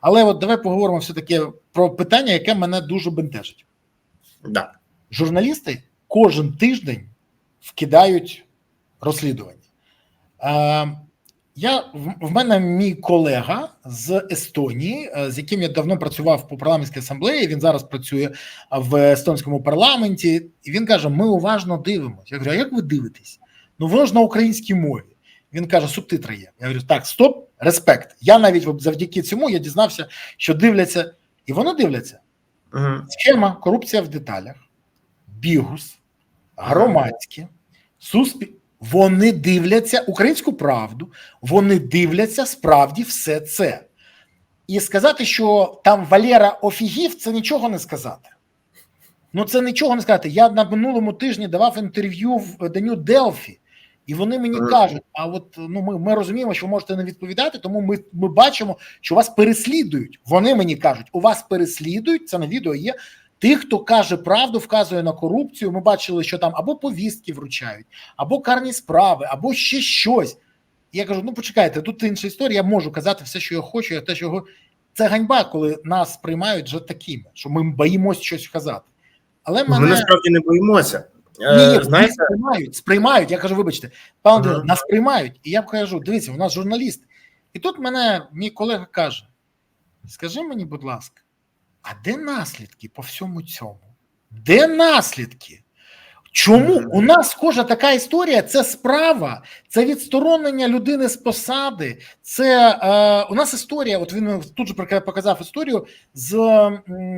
Але от давай поговоримо все таки про питання, яке мене дуже бентежить. Да. Журналісти кожен тиждень вкидають розслідування. Е, я в, мене мій колега з Естонії, е, з яким я давно працював по парламентській асамблеї. Він зараз працює в естонському парламенті, і він каже: Ми уважно дивимося. Я говорю, а як ви дивитесь? Ну воно ж на українській мові. Він каже, субтитри є. Я говорю, так, стоп, респект. Я навіть завдяки цьому я дізнався, що дивляться, і вони дивляться. Угу. Схема, корупція в деталях, бігус, громадське, суспіль. Вони дивляться українську правду, вони дивляться справді все це. І сказати, що там Валера офігів, це нічого не сказати. Ну, це нічого не сказати. Я на минулому тижні давав інтерв'ю в виданню Делфі, і вони мені кажуть: а от ну ми, ми розуміємо, що ви можете не відповідати, тому ми, ми бачимо, що вас переслідують. Вони мені кажуть, у вас переслідують, це на відео є. Тих, хто каже правду, вказує на корупцію. Ми бачили, що там або повістки вручають, або карні справи, або ще щось. І я кажу: ну почекайте, тут інша історія. Я можу казати все, що я хочу. Я те, що це ганьба, коли нас приймають вже такими, що ми боїмося щось казати. Але Ми насправді не боїмося. Е, ні, ні, знаєте, сприймають, сприймають. Я кажу, вибачте, пане uh -huh. нас сприймають. І я кажу, дивіться, у нас журналіст. І тут мене мій колега каже: скажи мені, будь ласка, а де наслідки по всьому цьому? Де наслідки? Чому у нас кожна така історія? Це справа, це відсторонення людини з посади. Це е, у нас історія. От він тут же пока- показав історію з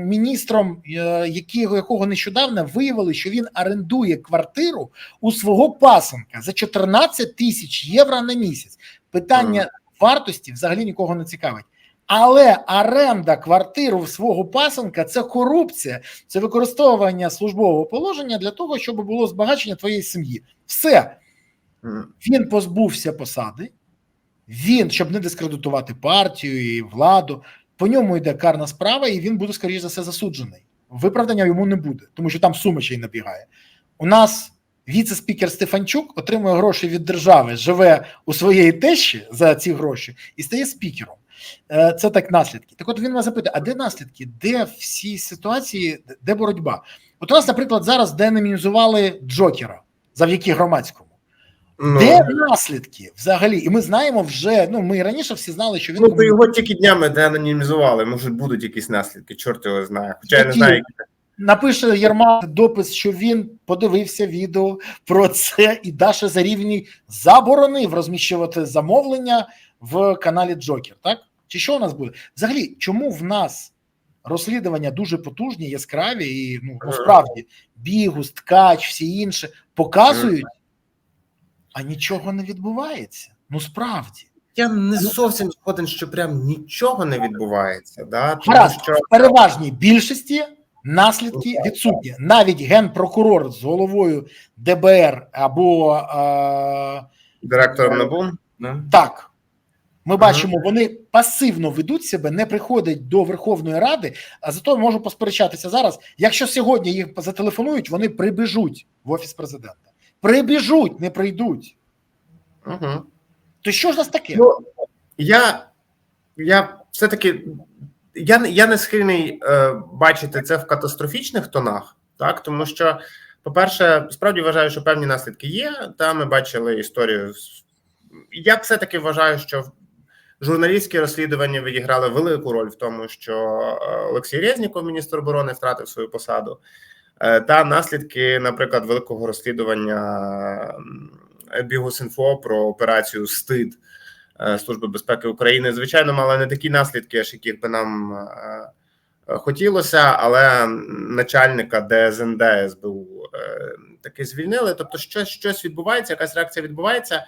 міністром, е, якого, якого нещодавно виявили, що він орендує квартиру у свого пасенка за 14 тисяч євро на місяць. Питання вартості взагалі нікого не цікавить. Але оренда квартиру в свого пасенка це корупція, це використовування службового положення для того, щоб було збагачення твоєї сім'ї. Все, він позбувся посади, він, щоб не дискредитувати партію і владу, по ньому йде карна справа, і він буде, скоріш за все, засуджений. Виправдання йому не буде, тому що там сума ще й набігає. У нас віце-спікер Стефанчук отримує гроші від держави, живе у своєї тещі за ці гроші і стає спікером. Е, Це так наслідки. Так от він мене запитує: а де наслідки? Де всі ситуації, де боротьба? От у нас, наприклад, зараз деномінізували Джокера завдяки громадському. Ну, Де наслідки взагалі? І ми знаємо вже. Ну ми раніше всі знали, що він ну, то його тільки днями деанонімізували. Може, будуть якісь наслідки, чорт його знає. Хоча я не знаю, які напише Єрмак допис, що він подивився відео про це, і Даша Зарівній заборонив розміщувати замовлення в каналі Джокер. Так чи що у нас буде? Взагалі, чому в нас розслідування дуже потужні, яскраві і ну Ага. справді бігус, ткач, всі інші показують, а нічого не відбувається. Ну справді. Я не зовсім згоден, що прям нічого не відбувається. Да? Тому Гаразд, що в переважній більшості наслідки відсутні. Навіть генпрокурор з головою ДБР або е, директором НАБУ так. Ми Ага. бачимо, вони пасивно ведуть себе, не приходять до Верховної Ради. А зато можу посперечатися зараз. Якщо сьогодні їх зателефонують, вони прибіжуть в офіс президента. Прибіжуть, не прийдуть. Угу. То що ж нас таке? Ну, я, я все-таки я, я не схильний е, бачити це в катастрофічних тонах, так тому що, по-перше, справді вважаю, що певні наслідки є. Та ми бачили історію. Я все-таки вважаю, що журналістські розслідування відіграли велику роль в тому, що е, Олексій Резніков, міністр оборони, втратив свою посаду. Е, Та наслідки, наприклад, великого розслідування Бігус.Інфо про операцію Стид е, Служби безпеки України, звичайно, мали не такі наслідки, аж яких би нам хотілося, але начальника ДСНД СБУ таки звільнили. Тобто, щось, щось відбувається, якась реакція відбувається.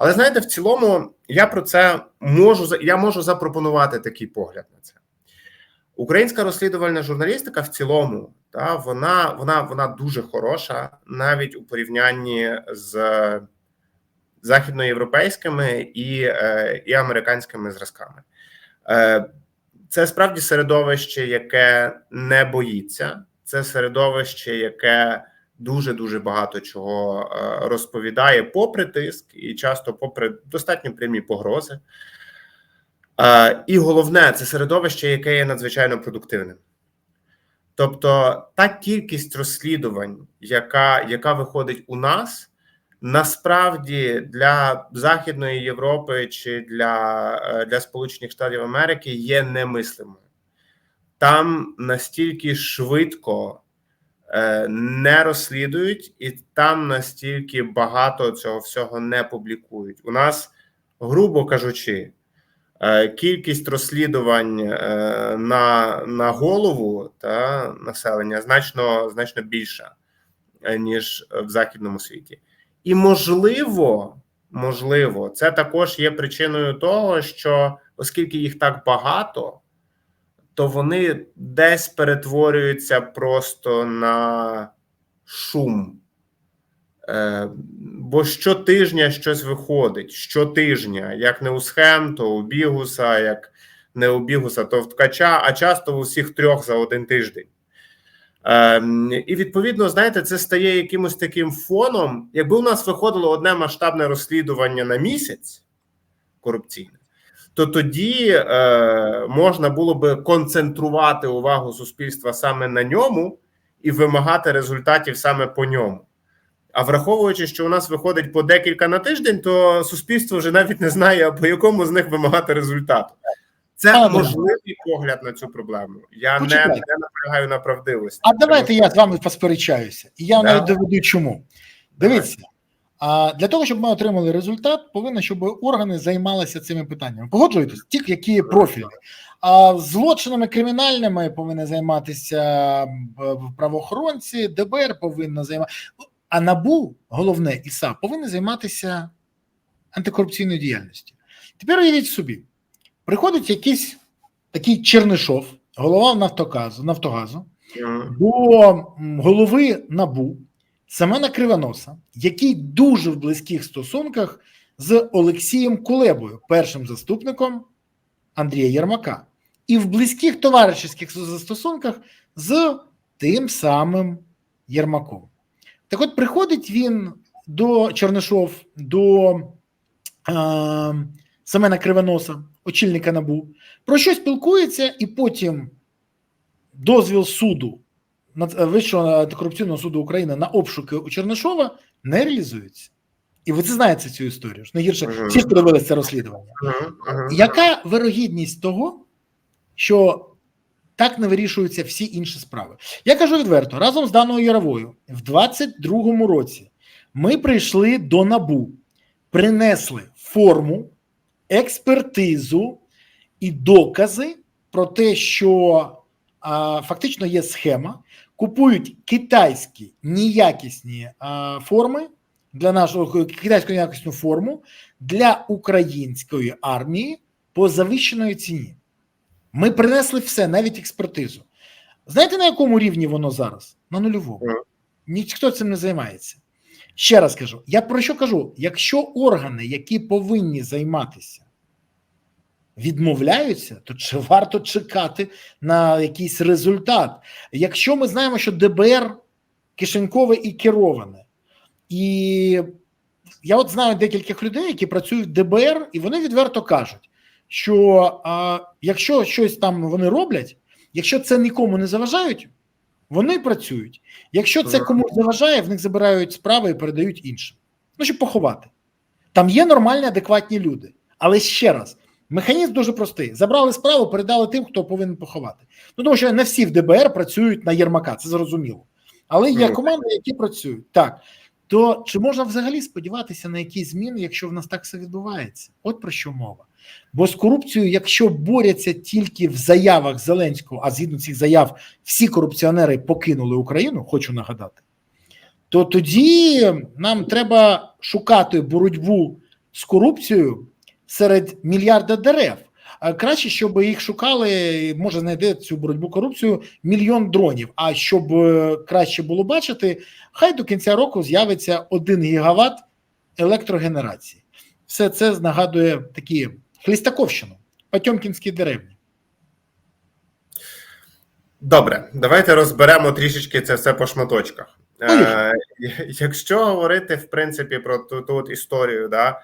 Але знаєте, в цілому я про це можу я можу запропонувати такий погляд на це. Українська розслідувальна журналістика в цілому, та вона вона вона дуже хороша, навіть у порівнянні з західноєвропейськими і, е, і американськими зразками. Е, Це справді середовище, яке не боїться, це середовище, яке дуже дуже багато чого е, розповідає, попри тиск, і часто попри достатньо прямі погрози. Е, І головне, це середовище, яке є надзвичайно продуктивним. Тобто, та кількість розслідувань, яка, яка виходить у нас, насправді для Західної Європи чи для, е, для Сполучених Штатів Америки є немислимою. Там настільки швидко не розслідують, і там настільки багато цього всього не публікують. У нас, грубо кажучи, е, кількість розслідувань е, на, на голову та населення значно, значно більша, е, ніж в західному світі. І можливо, можливо, це також є причиною того, що оскільки їх так багато, то вони десь перетворюються просто на шум. Е, бо щотижня щось виходить. Щотижня, як не у схем, то у бігуса, як не у бігуса, то в ткача, а часто у всіх трьох за один тиждень. Е, і відповідно, знаєте, це стає якимось таким фоном. Якби у нас виходило одне масштабне розслідування на місяць корупційне, то тоді е, можна було би концентрувати увагу суспільства саме на ньому і вимагати результатів саме по ньому. А враховуючи, що у нас виходить по декілька на тиждень, то суспільство вже навіть не знає, по якому з них вимагати результату. Це Пане можливий погляд на цю проблему. Я не, не наполягаю на правдивості. А давайте я з вами посперечаюся, і я Да. навіть доведу чому. Дивіться, а для того, щоб ми отримали результат, повинно, щоб органи займалися цими питаннями. Погоджуєтесь, ті, які профільні. А злочинами кримінальними повинні займатися правоохоронці, ДБР повинно займатися. А НАБУ, головне і САП, повинні займатися антикорупційною діяльністю. Тепер уявіть собі, приходить якийсь такий Чернишов, голова Нафтогазу, Нафтогазу, до голови НАБУ Семена Кривоноса, який дуже в близьких стосунках з Олексієм Кулебою, першим заступником Андрія Єрмака, і в близьких товаришівських стосунках з тим самим Єрмаком. Так от приходить він до Чернишов, до е, Семена Кривоноса, очільника НАБУ, про що спілкується, і потім дозвіл суду Вищого антикорупційного суду України на обшуки у Чернишова не реалізується. І ви це знаєте цю історію. ж Не гірше всі ж подивилися це розслідування. Яка вирогідність того, що так не вирішуються всі інші справи? Я кажу відверто, разом з Даною Яровою в 22-му році ми прийшли до НАБУ, принесли форму, експертизу і докази про те, що фактично є схема, купують китайські неякісні а, форми для нашого китайську неякісну форму для української армії по завищеної ціні. Ми принесли все, навіть експертизу. Знаєте, на якому рівні воно зараз? На нульовому. Ніхто цим не займається. Ще раз кажу: я про що кажу? Якщо органи, які повинні займатися, відмовляються, то чи варто чекати на якийсь результат? Якщо ми знаємо, що ДБР кишенькове і кероване, і я от знаю декількох людей, які працюють в ДБР, і вони відверто кажуть, що а, якщо щось там вони роблять, якщо це нікому не заважають, вони працюють. Якщо це комусь заважає, в них забирають справи і передають іншим. Ну, щоб поховати. Там є нормальні, адекватні люди. Але ще раз, механізм дуже простий: забрали справу, передали тим, хто повинен поховати. Ну тому що не всі в ДБР працюють на Єрмака, це зрозуміло. Але є команди, які працюють так. То чи можна взагалі сподіватися на якісь зміни, якщо в нас так все відбувається? От про що мова. Бо з корупцією, якщо борються тільки в заявах Зеленського, а згідно цих заяв всі корупціонери покинули Україну, хочу нагадати, то тоді нам треба шукати боротьбу з корупцією серед мільярда дерев. А краще, щоб їх шукали, може знайде цю боротьбу корупцію мільйон дронів. А щоб е, краще було бачити, хай до кінця року з'явиться 1 гігават електрогенерації. Все це нагадує такі Хлістаковщину, Потьомкінські деревні. Добре, давайте розберемо трішечки це все по шматочках. Е, якщо говорити в принципі про ту, ту історію, да,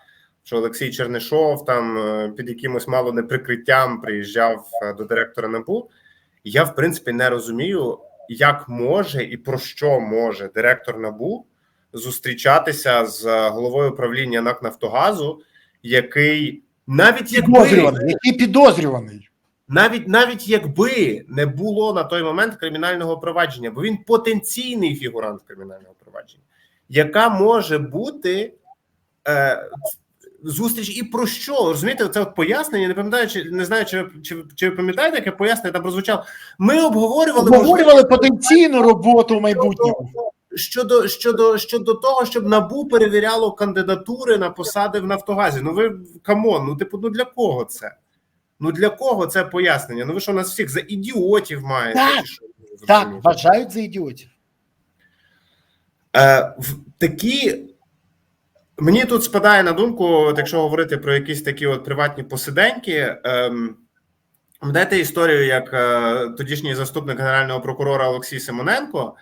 що Олексій Чернишов там е, під якимось мало не прикриттям приїжджав е, до директора НАБУ. Я, в принципі, не розумію, як може і про що може директор НАБУ зустрічатися з е, головою управління НАК Нафтогазу, який навіть якби Підозрюваний, який підозрюваний. навіть навіть якби не було на той момент кримінального провадження, бо він потенційний фігурант кримінального провадження, яка може бути е, зустріч і про що? Розумієте, це от пояснення. Не пам'ятаю, чи не знаю, чи, чи, чи ви пам'ятаєте, яке пояснення там прозвучало. Ми обговорювали Обговорювали потенційну роботу в майбутньому. щодо щодо щодо того, щоб набу перевіряло кандидатури на посади в Нафтогазі. Ну ви камон, ну типу, ну для кого це? Ну для кого це пояснення? Ну ви що нас всіх за ідіотів маєте? Так, що? Так, вважають за ідіотів. Е, в такі мені тут спадає на думку, от якщо говорити про якісь такі от приватні посиденьки. Ем, Пам'ятаєте історію, як е, тодішній заступник генерального прокурора Олексій Симоненко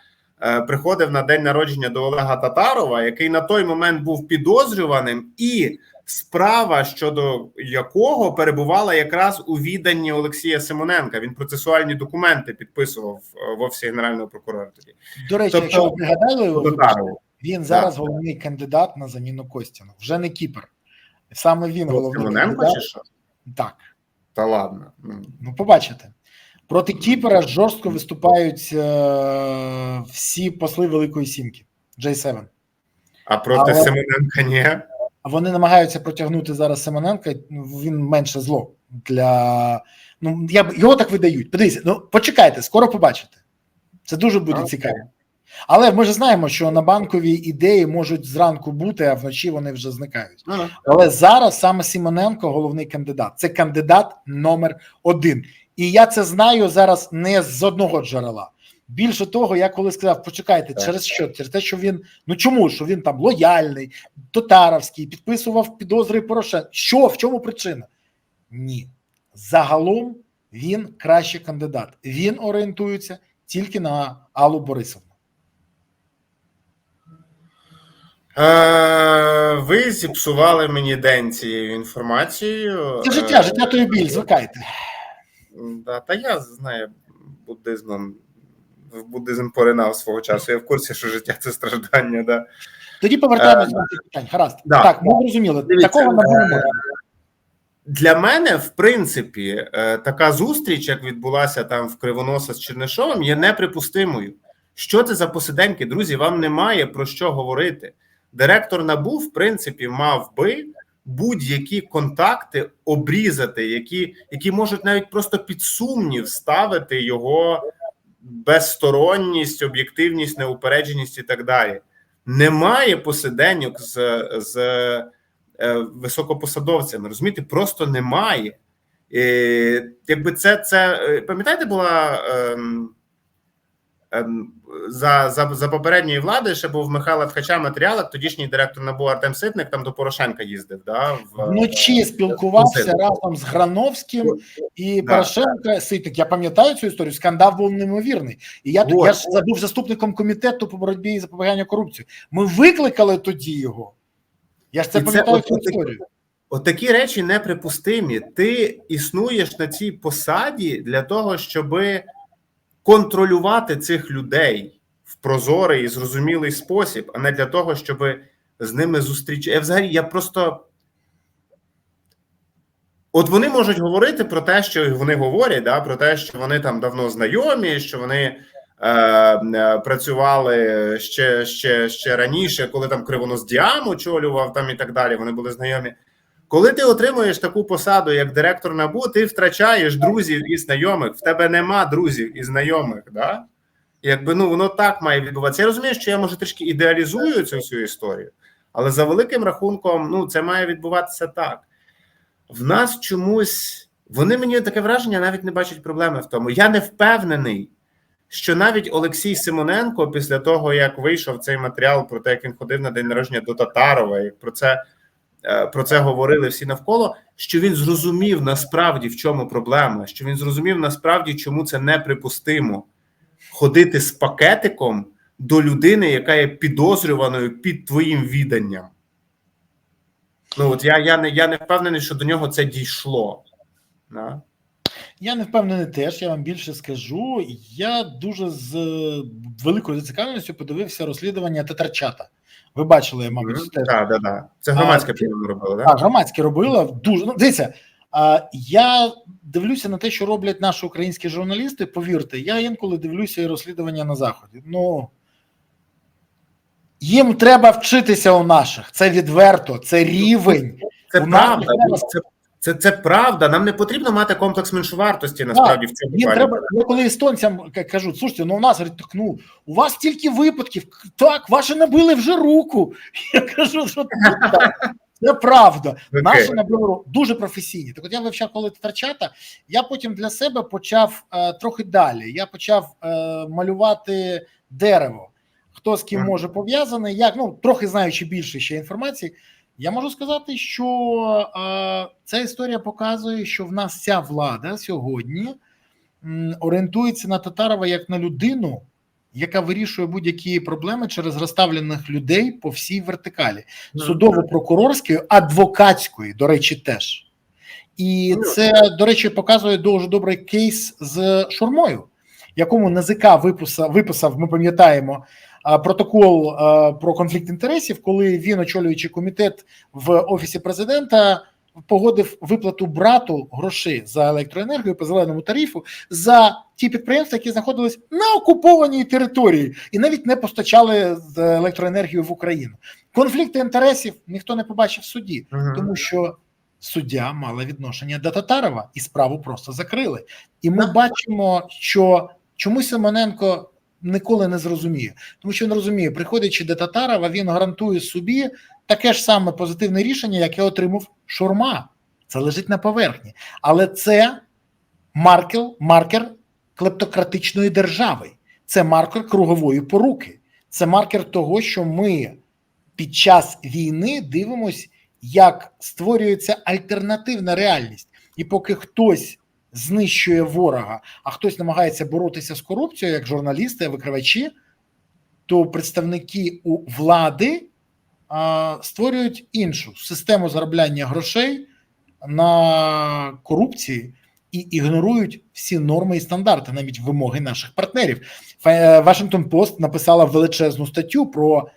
е, приходив на день народження до Олега Татарова, який на той момент був підозрюваним, і справа щодо якого перебувала якраз у відданні Олексія Симоненка. Він процесуальні документи підписував е, в офісі генерального прокурора. Тоді До речі, Тобто, якщо ви пригадали, Татарову. Він зараз головний кандидат на заміну Костіну. Вже не Кіпр. Саме він головний кандидат. чи що? Так. Та ладно. Ну, Ну, побачите. Проти Кіпера жорстко виступають е, всі посли Великої Сімки J7. А проти Але- Симоненка ні. А вони намагаються протягнути зараз Семененка. Він менше зло для. Ну, я б- його так видають. Подивіться, ну почекайте, скоро побачите. Це дуже буде Окей. цікаво. Але ми ж знаємо, що на банкові ідеї можуть зранку бути, а вночі вони вже зникають. Ну, Але зараз саме Симоненко головний кандидат. Це кандидат номер один. І я це знаю зараз не з одного джерела. Більше того, я коли сказав, почекайте, Так. через що? Через те, що він ну чому? Що він там лояльний, Тотаровський, підписував підозри Порошенка. Що в чому причина? Ні. Загалом він кращий кандидат. Він орієнтується тільки на Аллу Борисовну. Е, ви зіпсували мені день цією інформацією. Це життя, Е, життя то і біль, звикайте. Да, та я знаю буддизмом. В буддизм поринав свого часу. Я в курсі, що життя це страждання. Да. Тоді повертаємось до цих питань. Гаразд. да. Так, ми зрозуміли. Дивіться, Такого не е, буде. Для мене, в принципі, е, така зустріч, як відбулася там в Кривоноса з Чернишовим, є неприпустимою. Що це за посиденьки? Друзі, вам немає про що говорити. Директор НАБУ, в принципі, мав би будь-які контакти обрізати, які, які можуть навіть просто під сумнів ставити його безсторонність, об'єктивність, неупередженість і так далі. Немає посиденьок з, з е, високопосадовцями. Розумієте, просто немає. Е, якби це, це е, пам'ятаєте, була ем, за, за, за попередньої влади ще був Михайло Ткача матеріалах, тодішній директор НАБУ Артем Ситник там до Порошенка їздив. Да, в, Вночі спілкувався Консерв. разом з Грановським і Да. Порошенка. Ситник. Я пам'ятаю цю історію. Скандал був неймовірний. І я, Вот. я ж був заступником комітету по боротьбі і запобігання корупції. Ми викликали тоді його. Я ж це І пам'ятаю цю от історію. От такі речі неприпустимі. Ти існуєш на цій посаді для того, щоб контролювати цих людей в прозорий і зрозумілий спосіб, а не для того, щоб з ними зустріч. Я взагалі я просто. От вони можуть говорити про те, що вони говорять, да, про те, що вони там давно знайомі, що вони е, е, працювали ще, ще, ще раніше, коли там Кривонос Діам очолював там і так далі. Вони були знайомі. Коли ти отримуєш таку посаду як директор НАБУ, ти втрачаєш друзів і знайомих. В тебе нема друзів і знайомих. Да? Якби ну воно так має відбуватися. Я розумію, що я може трішки ідеалізую цю всю історію, але за великим рахунком, ну це має відбуватися так. В нас чомусь вони мені таке враження навіть не бачать проблеми в тому. Я не впевнений, що навіть Олексій Симоненко, після того як вийшов цей матеріал про те, як він ходив на день народження до Татарова, як про це про це говорили всі навколо. Що він зрозумів насправді в чому проблема, що він зрозумів насправді, чому це неприпустимо ходити з пакетиком до людини, яка є підозрюваною під твоїм відданням. Ну от я, я не я не впевнений, що до нього це дійшло. Да? Я не впевнений теж, я вам більше скажу. Я дуже з е, великою зацікавленістю подивився розслідування Татарчата. Ви бачили, мабуть, Мгм. теж. Так, так, так. Це громадське робило, так? Так, громадське робила дуже. Ну, дивіться, а, я дивлюся на те, що роблять наші українські журналісти. Повірте, я інколи дивлюся і розслідування на заході. Ну їм треба вчитися у наших. Це відверто, це рівень. Це У нас правда. треба- Це, це, це правда. Нам не потрібно мати комплекс меншовартості насправді в цьому плані. треба, я коли естонцям кажуть, слушайте, ну у нас говорить, так, ну у вас стільки випадків, так, ваші набили вже руку. Я кажу, що так, це правда. Окей. Наші набили руку дуже професійні. Так от я вивчав коли Татарчата, я потім для себе почав е, трохи далі. Я почав е, малювати дерево. Хто з ким Мгм. може пов'язаний, як ну трохи знаючи більше ще інформації. Я можу сказати, що е, ця історія показує, що в нас ця влада сьогодні м, орієнтується на Татарова як на людину, яка вирішує будь-які проблеми через розставлених людей по всій вертикалі Ну, судово-прокурорської, адвокатської, до речі, теж. І Ну, це, до речі, показує дуже добрий кейс з Шурмою, якому НАЗК виписав, виписав ми пам'ятаємо, протокол про конфлікт інтересів, коли він, очолюючи комітет в офісі президента, погодив виплату брату грошей за електроенергію по зеленому тарифу за ті підприємства, які знаходились на окупованій території і навіть не постачали електроенергію в Україну. Конфлікти інтересів ніхто не побачив в суді, тому що суддя мала відношення до Татарова і справу просто закрили. І ми бачимо, що чомусь Симоненко ніколи не зрозуміє, тому що він розуміє, приходячи до Татарова, він гарантує собі таке ж саме позитивне рішення, яке отримав Шурма. Це лежить на поверхні, але це маркер, маркер клептократичної держави, це маркер кругової поруки, це маркер того, що ми під час війни дивимось, як створюється альтернативна реальність, і поки хтось знищує ворога, а хтось намагається боротися з корупцією, як журналісти, викривачі, то представники у влади а, створюють іншу систему заробляння грошей на корупції і ігнорують всі норми і стандарти, навіть вимоги наших партнерів. Вашингтон Пост написала величезну статтю про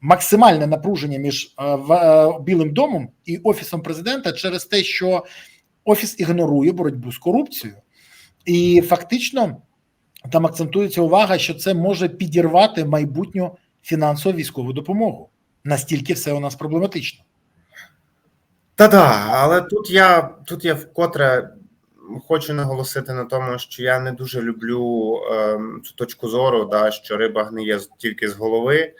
максимальне напруження між е, е, Білим домом і офісом президента через те, що офіс ігнорує боротьбу з корупцією, і фактично там акцентується увага, що це може підірвати майбутню фінансово військову допомогу. Настільки все у нас проблематично. Та-да, але тут я тут я вкотре хочу наголосити на тому, що я не дуже люблю ем, цю точку зору, да, що риба гниє тільки з голови,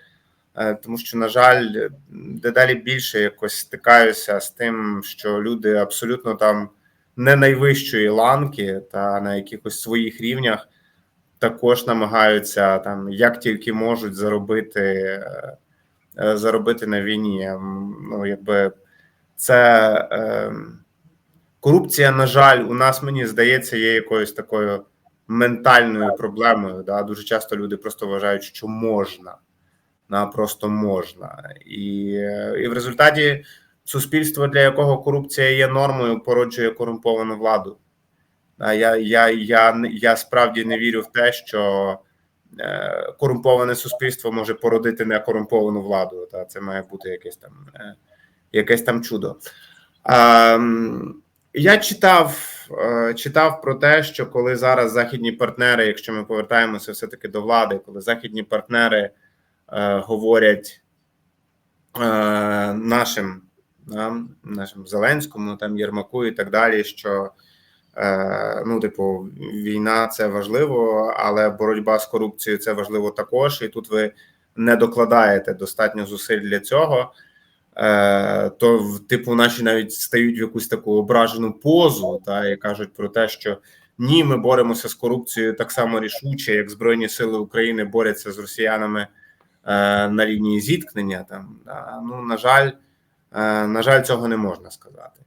е, тому що, на жаль, дедалі більше якось стикаюся з тим, що люди абсолютно там не найвищої ланки та на якихось своїх рівнях також намагаються там як тільки можуть заробити, е, е, заробити на війні. Ем, Ну, якби це е, корупція, на жаль, у нас мені здається, є якоюсь такою ментальною проблемою. Да? Дуже часто люди просто вважають, що можна, да? просто можна. І, е, і в результаті суспільство, для якого корупція є нормою, породжує корумповану владу. Да? Я, я, я, я справді не вірю в те, що. е, Корумповане суспільство може породити некорумповану владу. Та це має бути якесь там е, якесь там чудо. Я читав, е, читав про те, що коли зараз західні партнери, якщо ми повертаємося все-таки до влади, коли західні партнери е, говорять е, нашим, нашим Зеленському, там Єрмаку і так далі, що е, ну, типу, війна це важливо, але боротьба з корупцією це важливо також. І тут ви не докладаєте достатньо зусиль для цього. Е, то типу наші навіть стають в якусь таку ображену позу, та і кажуть про те, що ні, ми боремося з корупцією так само рішуче, як Збройні Сили України борються з росіянами е, на лінії зіткнення. Там ну на жаль, на жаль, цього не можна сказати.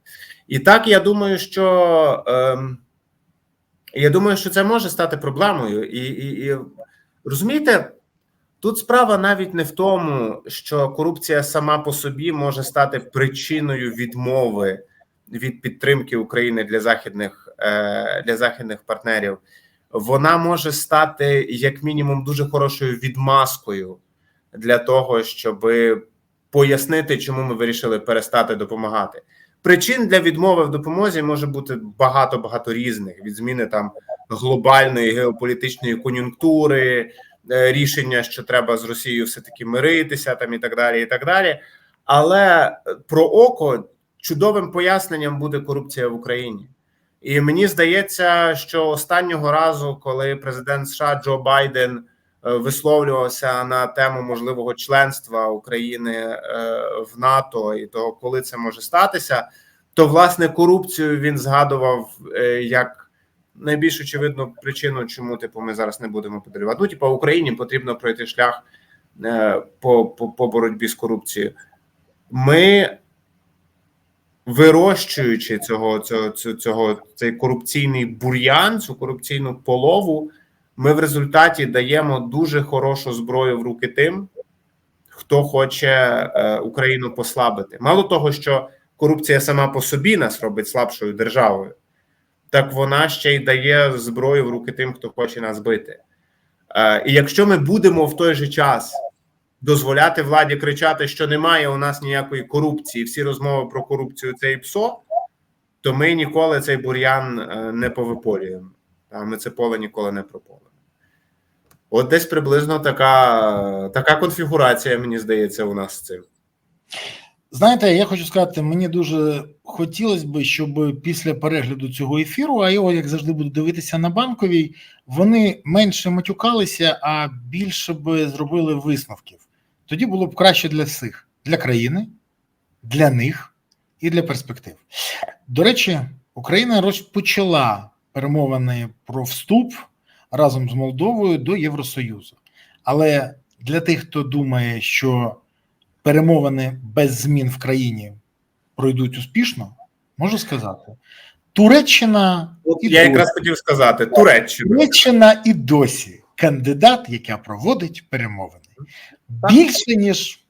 І так я думаю, що ем, я думаю, що це може стати проблемою, і, і, і розумієте, Тут справа навіть не в тому, що корупція сама по собі може стати причиною відмови від підтримки України для західних е, для західних партнерів. Вона може стати як мінімум дуже хорошою відмазкою для того, щоб пояснити, чому ми вирішили перестати допомагати. Причин для відмови в допомозі може бути багато багато різних від зміни там глобальної геополітичної кон'юнктури, е, рішення, що треба з Росією все таки миритися, там і так далі, і так далі. Але про око чудовим поясненням буде корупція в Україні. І мені здається, що останнього разу, коли президент США Джо Байден е, висловлювався на тему можливого членства України е, в НАТО і того, коли це може статися, то власне корупцію він згадував е, як найбільш очевидну причину, чому типу ми зараз не будемо подолювати. Ну, типу, Україні потрібно пройти шлях по, по, по боротьбі з корупцією. Ми вирощуючи цього, цього, цього цей корупційний бур'ян, цю корупційну полову, ми в результаті даємо дуже хорошу зброю в руки тим, хто хоче е, Україну послабити. Мало того, що корупція сама по собі нас робить слабшою державою, так вона ще й дає зброю в руки тим, хто хоче нас бити. Е, і якщо ми будемо в той же час дозволяти владі кричати, що немає у нас ніякої корупції, всі розмови про корупцію це і псо, то ми ніколи цей бур'ян е, не повиполюємо. Ми це поле ніколи не прополимо. От десь приблизно така, така конфігурація, мені здається, у нас з цим. Знаєте, я хочу сказати, мені дуже хотілося б, щоб після перегляду цього ефіру, а його, як завжди, буду дивитися на банковій, вони менше матюкалися, а більше б зробили висновків. Тоді було б краще для всіх, для країни, для них і для перспектив. До речі, Україна розпочала перемовини про вступ разом з Молдовою до Євросоюзу. Але для тих, хто думає, що перемовини без змін в країні пройдуть успішно, можу сказати, Туреччина От і я досі. якраз хотів сказати Туреччина. Туреччина і досі кандидат, яка проводить перемовини більше ніж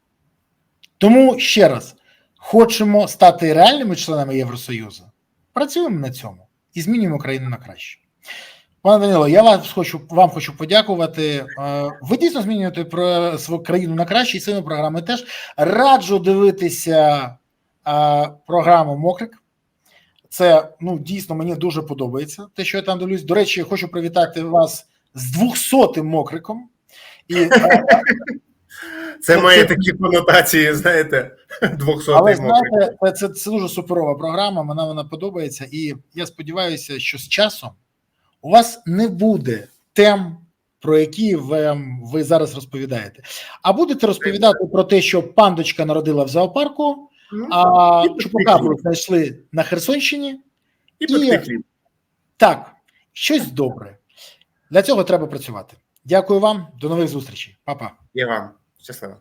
тому ще раз хочемо стати реальними членами Євросоюзу. Працюємо на цьому і змінюємо країну на краще. Пане Данило, я вас хочу вам хочу подякувати. Е, ви дійсно змінюєте про свою країну на краще і своїми програми теж раджу дивитися е, програму Мокрик. Це ну дійсно мені дуже подобається. Те, що я там дивлюсь. До речі, хочу привітати вас з 200-м мокриком. І е, це має такі конотації, знаєте, 200 Але знаєте, це, це дуже суперова програма. Вона вона подобається, і я сподіваюся, що з часом у вас не буде тем, про які ви, ви зараз розповідаєте. А будете розповідати про те, що пандочка народила в зоопарку, ну, а чупакабру знайшли на Херсонщині, і, і так, щось добре. Для цього треба працювати. Дякую вам, до нових зустрічей, Па-па. І вам. Щасливо.